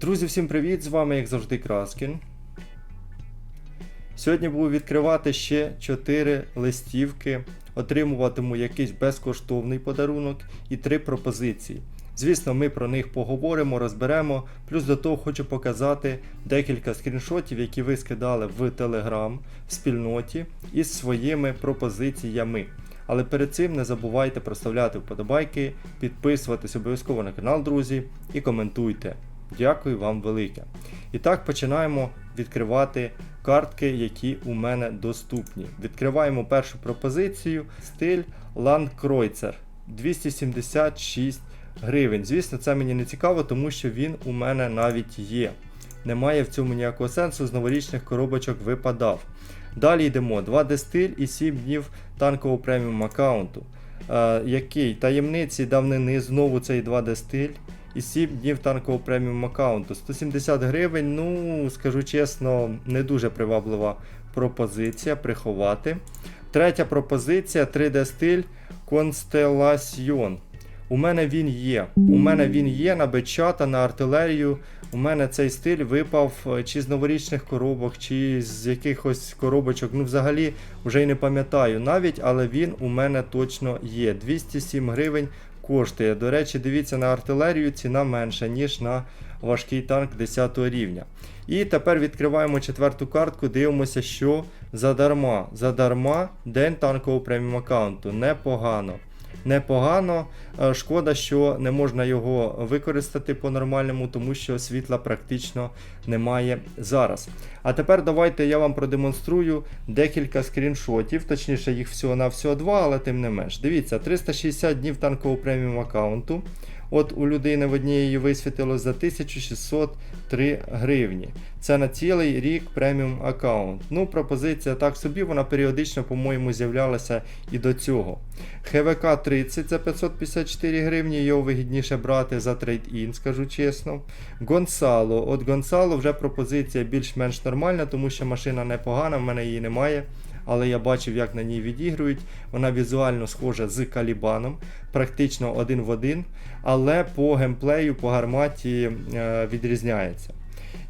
Друзі, всім привіт! З вами, як завжди, Краскін. Сьогодні буду відкривати ще 4 листівки, отримуватиму якийсь безкоштовний подарунок і 3 пропозиції. Звісно, ми про них поговоримо, розберемо. Плюс до того хочу показати декілька скріншотів, які ви скидали в Telegram в спільноті із своїми пропозиціями. Але перед цим не забувайте проставляти вподобайки, підписуватись обов'язково на канал, друзі, і коментуйте. Дякую вам велике. І так починаємо відкривати картки, які у мене доступні. Відкриваємо першу пропозицію. Стиль Landkreuzер 276 гривень. Звісно, це мені не цікаво, тому що він у мене навіть є. Немає в цьому ніякого сенсу, з новорічних коробочок випадав. Далі йдемо 2D стиль і 7 днів танкового преміум аккаунту. Е, який таємниці давнини знову цей 2D стиль і 7 днів танкового преміум аккаунту. 170 гривень, ну, скажу чесно, не дуже приваблива пропозиція приховати. Третя пропозиція 3D стиль Constellation. У мене він є. У мене він є на бечата, на артилерію. У мене цей стиль випав е, чи з новорічних коробок, чи з якихось коробочок. Ну, взагалі, вже й не пам'ятаю навіть, але він у мене точно є. 207 гривень коштує. До речі, дивіться на артилерію, ціна менша, ніж на важкий танк 10 рівня. І тепер відкриваємо четверту картку, дивимося, що задарма. Задарма день танкового преміум аккаунту. Непогано. Непогано. Е, Шкода, що не можна його використати по-нормальному, тому що світла практично немає зараз. А тепер давайте я вам продемонструю декілька скріншотів, точніше їх всього на всього два, але тим не менш. Дивіться, 360 днів танкового преміум аккаунту. От у людини в одній її висвітилось за 1603 гривні. Це на цілий рік преміум аккаунт. Ну, пропозиція так собі, вона періодично, по-моєму, з'являлася і до цього. ХВК 30 за 554 гривні, його вигідніше брати за трейд-ін, скажу чесно. Гонсало. От Гонсало вже пропозиція більш-менш нормальна, тому що машина непогана, в мене її немає. Але я бачив, як на ній відігрують. Вона візуально схожа з Калібаном, практично один в один, але по геймплею, по гарматі е, відрізняється.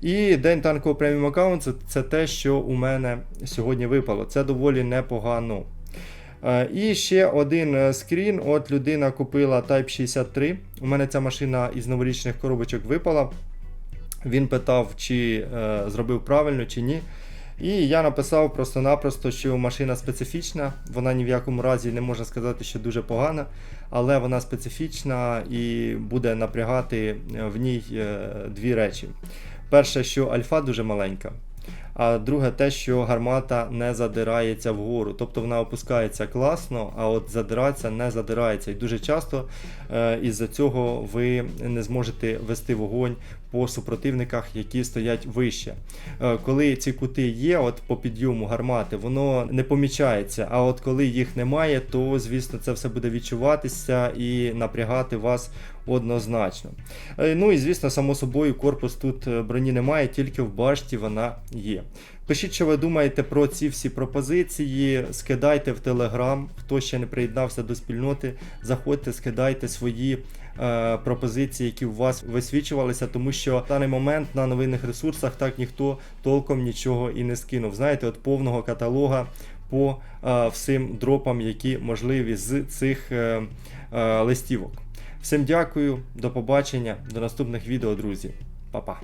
І день танкового преміум аккаунту це те, що у мене сьогодні випало. Це доволі непогано. Е, І ще один е, скрін. От людина купила Type 63. У мене ця машина із новорічних коробочок випала. Він питав, чи е, зробив правильно, чи ні. І я написав просто-напросто, що машина специфічна, вона ні в якому разі не можна сказати, що дуже погана, але вона специфічна і буде напрягати в ній е, дві речі. Перше, що альфа дуже маленька. А друге, те, що гармата не задирається вгору. Тобто вона опускається класно, а от задиратися не задирається. І дуже часто е, із-за цього ви не зможете вести вогонь по супротивниках, які стоять вище. Е, коли ці кути є, от по підйому гармати, воно не помічається. А от коли їх немає, то звісно це все буде відчуватися і напрягати вас однозначно. Е, Ну і звісно, само собою, корпус тут е, броні немає, тільки в башті вона є. Пишіть, що ви думаєте про ці всі пропозиції, скидайте в Телеграм, хто ще не приєднався до спільноти, заходьте, скидайте свої е, пропозиції, які у вас висвічувалися, тому що в даний момент на новинних ресурсах так ніхто толком нічого і не скинув. Знаєте, от повного каталога по е, всім дропам, які можливі з цих е, е, листівок. Всім дякую, до побачення, до наступних відео, друзі. Па-па.